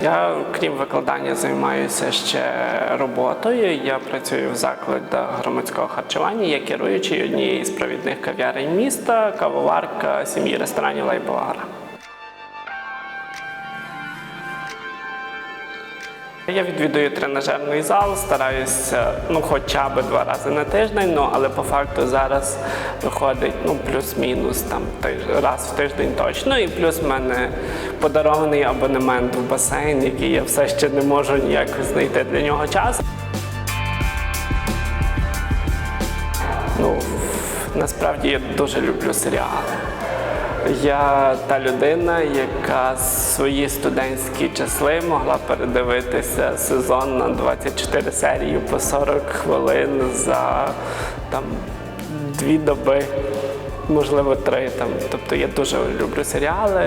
Я, крім викладання, займаюся ще роботою. Я працюю в закладах громадського харчування. Я керуючий однією з провідних кав'ярень міста, кавоварка сім'ї ресторанів Лайбогара. Я відвідую тренажерний зал, стараюся ну, хоча б два рази на тиждень, ну, але по факту зараз виходить ну, плюс-мінус там, раз в тиждень точно. І плюс в мене подарований абонемент в басейн, який я все ще не можу ніяк знайти для нього час. Ну, насправді я дуже люблю серіали. Я та людина, яка свої студентські часи могла передивитися сезон на 24 серії по 40 хвилин за там дві доби, можливо, три. Там. Тобто я дуже люблю серіали.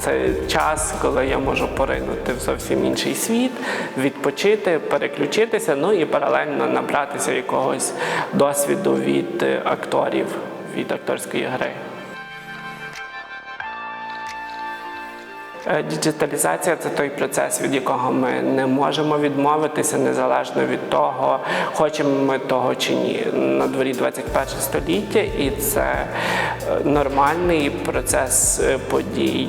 Це час, коли я можу поринути в зовсім інший світ, відпочити, переключитися, ну і паралельно набратися якогось досвіду від е, акторів, від акторської гри. Діджиталізація це той процес, від якого ми не можемо відмовитися незалежно від того, хочемо ми того чи ні. На дворі 21 століття, і це е, нормальний процес е, подій.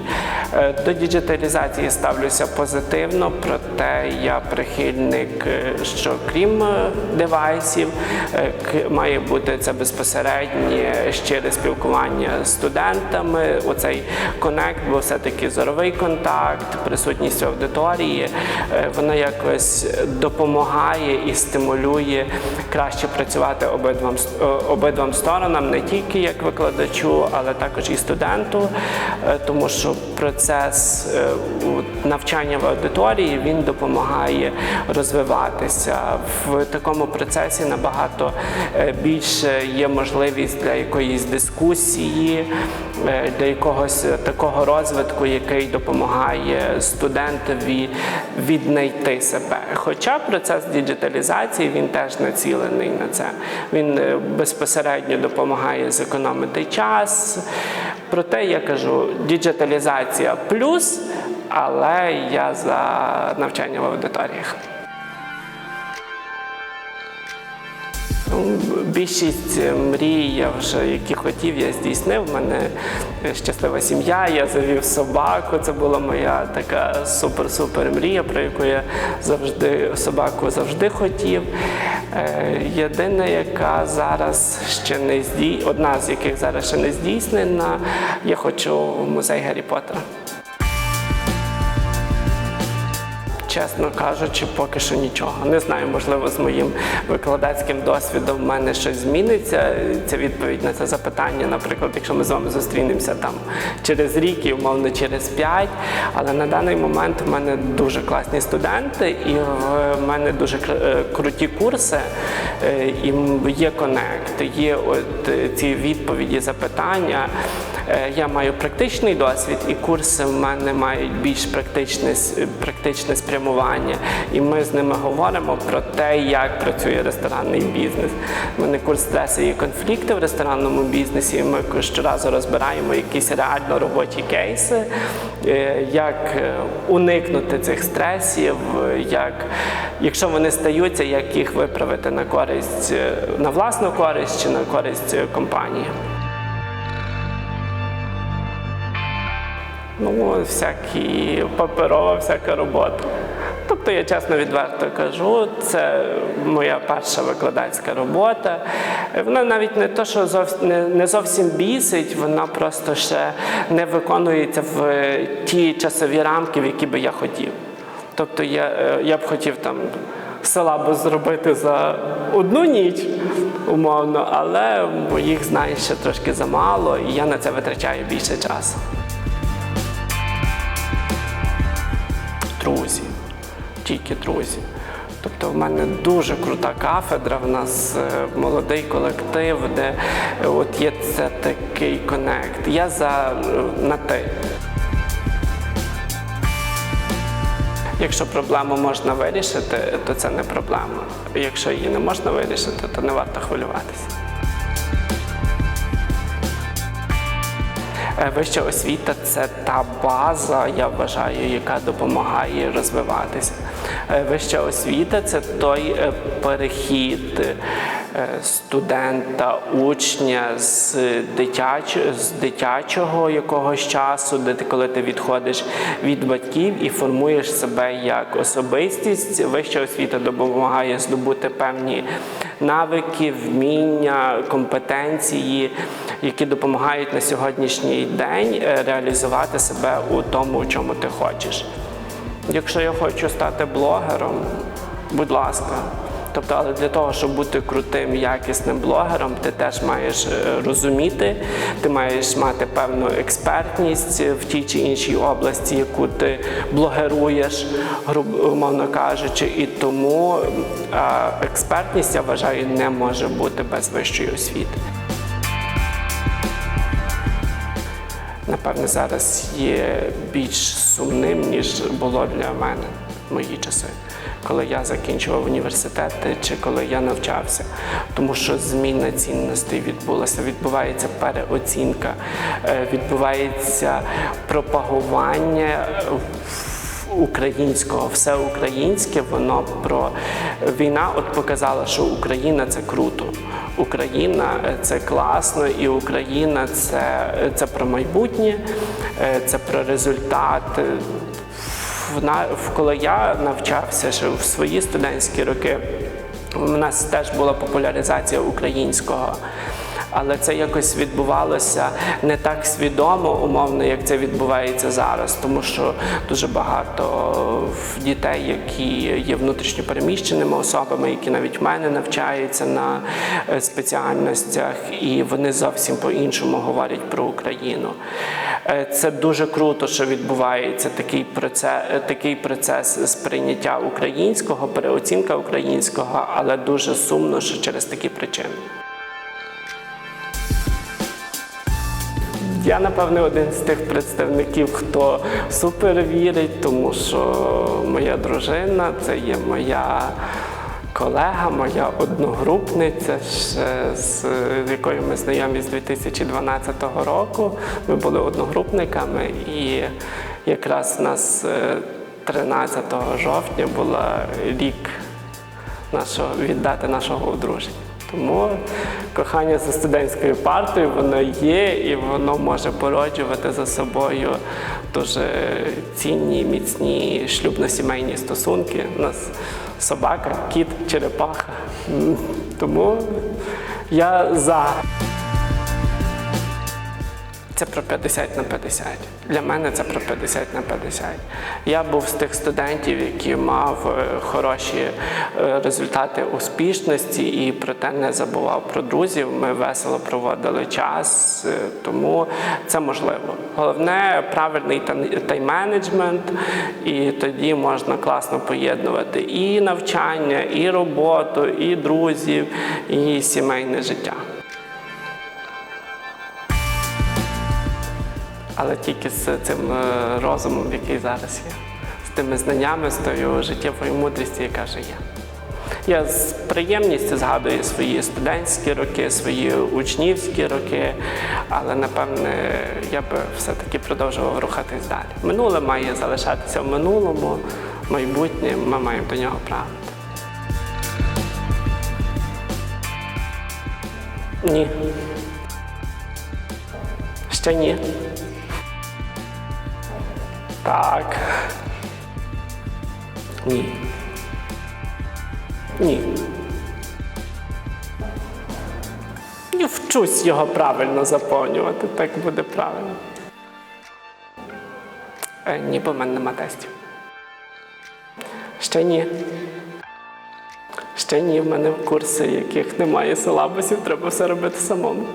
Е, До діджиталізації ставлюся позитивно, проте я прихильник, е, що крім е, девайсів, е, має бути це безпосереднє щире спілкування з студентами. Оцей конект, бо все-таки зоровий контакт, присутність аудиторії, е, вона якось допомагає і стимулює краще працювати обидвам е, обидвам сторонам, не тільки як викладачу, але також і студенту, е, тому що процес навчання в аудиторії він допомагає розвиватися. В такому процесі набагато більше є можливість для якоїсь дискусії, для якогось такого розвитку, який допомагає студентові віднайти себе. Хоча процес діджиталізації він теж націлений на це. Він е, безпосередньо допомагає зекономити час. Проте я кажу, діджиталізація плюс, але я за навчання в аудиторіях. Більшість е, мрій, вже які хотів, я здійснив. У мене е, щаслива сім'я, я завів собаку. Це була моя така супер-супер мрія, про яку я завжди собаку завжди хотів. Е, Єдина, яка зараз ще не здій... одна з яких зараз ще не здійснена, я хочу в музей Гаррі Поттера. Чесно кажучи, поки що нічого. Не знаю, можливо, з моїм викладацьким досвідом в мене щось зміниться. Ця відповідь на це запитання, наприклад, якщо ми з вами зустрінемося там через рік і умовно через п'ять. Але на даний момент в мене дуже класні студенти, і в мене дуже е, круті курси, е, і є конект, є от е, ці відповіді, запитання. Е, Я маю практичний досвід, і курси в мене мають більш практичне, практичне спрямування. І ми з ними говоримо про те, як працює ресторанний бізнес. У мене курс стресу і конфлікти в ресторанному бізнесі. Ми щоразу розбираємо якісь реально робочі кейси, е, як е, уникнути цих стресів, як, якщо вони стаються, як їх виправити на користь на власну користь чи на користь компанії. Ну, всякі паперова, всяка робота. Тобто я чесно відверто кажу, це моя перша викладацька робота. Вона навіть не то, що не, зовсім бісить, вона просто ще не виконується в ті часові рамки, в які би я хотів. Тобто я, е, я б хотів там силабус зробити за одну ніч, умовно, але моїх знань ще трошки замало, і я на це витрачаю більше часу. Друзі, тільки друзі. Тобто в мене дуже крута кафедра, в нас е, молодий колектив, де е, от є це такий конект. Я за е, на ти. Якщо проблему можна вирішити, то це не проблема. Якщо її не можна вирішити, то не варто хвилюватися. Вища освіта це та база, я вважаю, яка допомагає розвиватися. Е, Вища освіта це той е, перехід е, студента, учня з, дитяч, з дитячого якогось часу, де ти коли ти відходиш від батьків і формуєш себе як особистість. Вища освіта допомагає здобути певні навики, вміння, компетенції, які допомагають на сьогоднішній день е, реалізувати себе у тому, у чому ти хочеш. Якщо я хочу стати блогером, будь ласка. Тобто, але для того, щоб бути крутим, якісним блогером, ти теж маєш е, розуміти, ти маєш мати певну експертність в тій чи іншій області, яку ти блогеруєш, умовно кажучи. І тому експертність, я вважаю, не може бути без вищої освіти. Напевне, зараз є більш сумним, ніж було для мене в мої часи, коли я закінчував університет чи коли я навчався. Тому що зміна цінностей відбулася, відбувається переоцінка, е, відбувається пропагування. Українського, все українське, воно про війна от показала, що Україна це круто. Україна це класно, і Україна це, це про майбутнє, е, це про результат. В коли я навчався ще в свої студентські роки, у нас теж була популяризація українського. Але це якось відбувалося не так свідомо, умовно, як це відбувається зараз, тому що дуже багато дітей, які є внутрішньо переміщеними особами, які навіть в мене навчаються на е, спеціальностях, і вони зовсім по-іншому говорять про Україну. Е, Це дуже круто, що відбувається такий процес, такий процес сприйняття українського, переоцінка українського, але дуже сумно, що через такі причини. Я, напевне, один з тих представників, хто супер вірить, тому що моя дружина це є моя колега, моя одногрупниця, ще з якою ми знайомі з 2012 року. Ми були одногрупниками, і якраз у нас е, 13 жовтня була рік нашого віддати нашого одруження. Тому кохання за студентською партою воно є і воно може породжувати за собою дуже цінні, міцні шлюбно-сімейні стосунки. У нас собака, кіт, черепаха. Тому я за. Це про 50 на 50. Для мене це про 50 на 50. Я був з тих студентів, які мав е, хороші е, результати успішності і проте не забував про друзів. Ми весело проводили час, е, тому це можливо. Головне правильний тайм-менеджмент, і тоді можна класно поєднувати і навчання, і роботу, і друзів, і сімейне життя. Але тільки з цим е, розумом, який зараз є, з тими знаннями, з тою життєвою мудрістю, яка вже є. Я з приємністю згадую свої студентські роки, свої учнівські роки, але напевне я би все-таки продовжував рухатись далі. Минуле має залишатися в минулому, майбутнє ми маємо до нього прагнути. Ні. Ще ні. Так. Ні. Ні. Я вчусь його правильно заповнювати, так буде правильно. Е, ні, бо в мене нема тестів. Ще ні. Ще ні, в мене курси, яких немає силабусів, треба все робити самому.